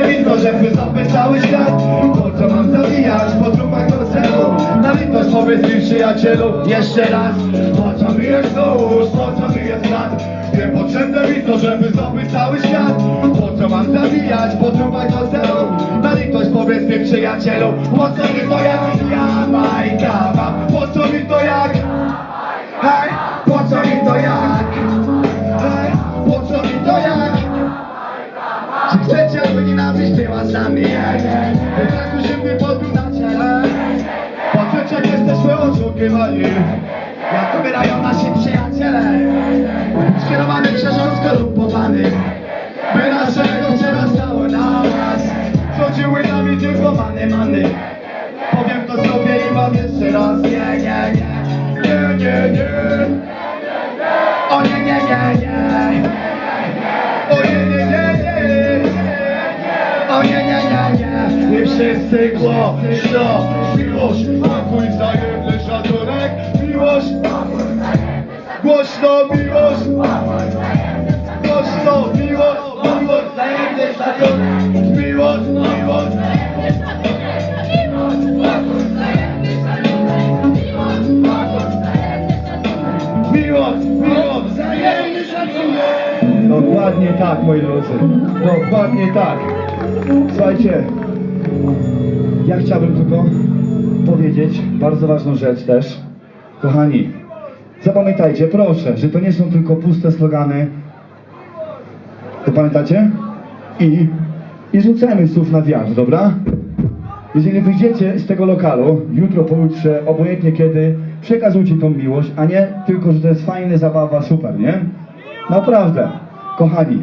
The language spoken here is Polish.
mi to, żeby zapyć cały świat. Po co mam zabijać? Po trupach do celu Na litość powiedz mi przyjacielu Jeszcze raz. Po co mi jest nóż, po co mi jest lat Niepotrzebne mi to, żeby zdobyć cały świat. Po co mam zabijać? Po trupach do celu Na litość powiedz mi przyjacielu Po co mi to jak? I kawa Po co mi to jak? Hej, chcecie, aby nienawiść była z nami? Braku zimny podbił na ciele Poczuć jak jesteśmy oszukiwani Jak umierają nasi przyjaciele. Skierowany przerząd skorumpowany. By naszego przerastało nas. Chodziły nami tylko many, many. Powiem to sobie i wam jeszcze raz. Nie, nie Nie, wszyscy głośno Miłość, pokój, wzajemny szacunek Miłość. Głośno miłość. Głośno miłość. Miłość, wzajemny szacunek Miłość, miłość. Miłość, miłość, wzajemny szacunek. Dokładnie tak, moi drodzy. Dokładnie tak. Słuchajcie, ja chciałbym tylko powiedzieć bardzo ważną rzecz też. Kochani, zapamiętajcie, proszę, że to nie są tylko puste slogany. To pamiętacie? I, i rzucamy słów na wiatr, dobra? Jeżeli wyjdziecie z tego lokalu, jutro, pojutrze, obojętnie kiedy, przekazujcie tą miłość, a nie tylko, że to jest fajne, zabawa, super, nie? Naprawdę, kochani,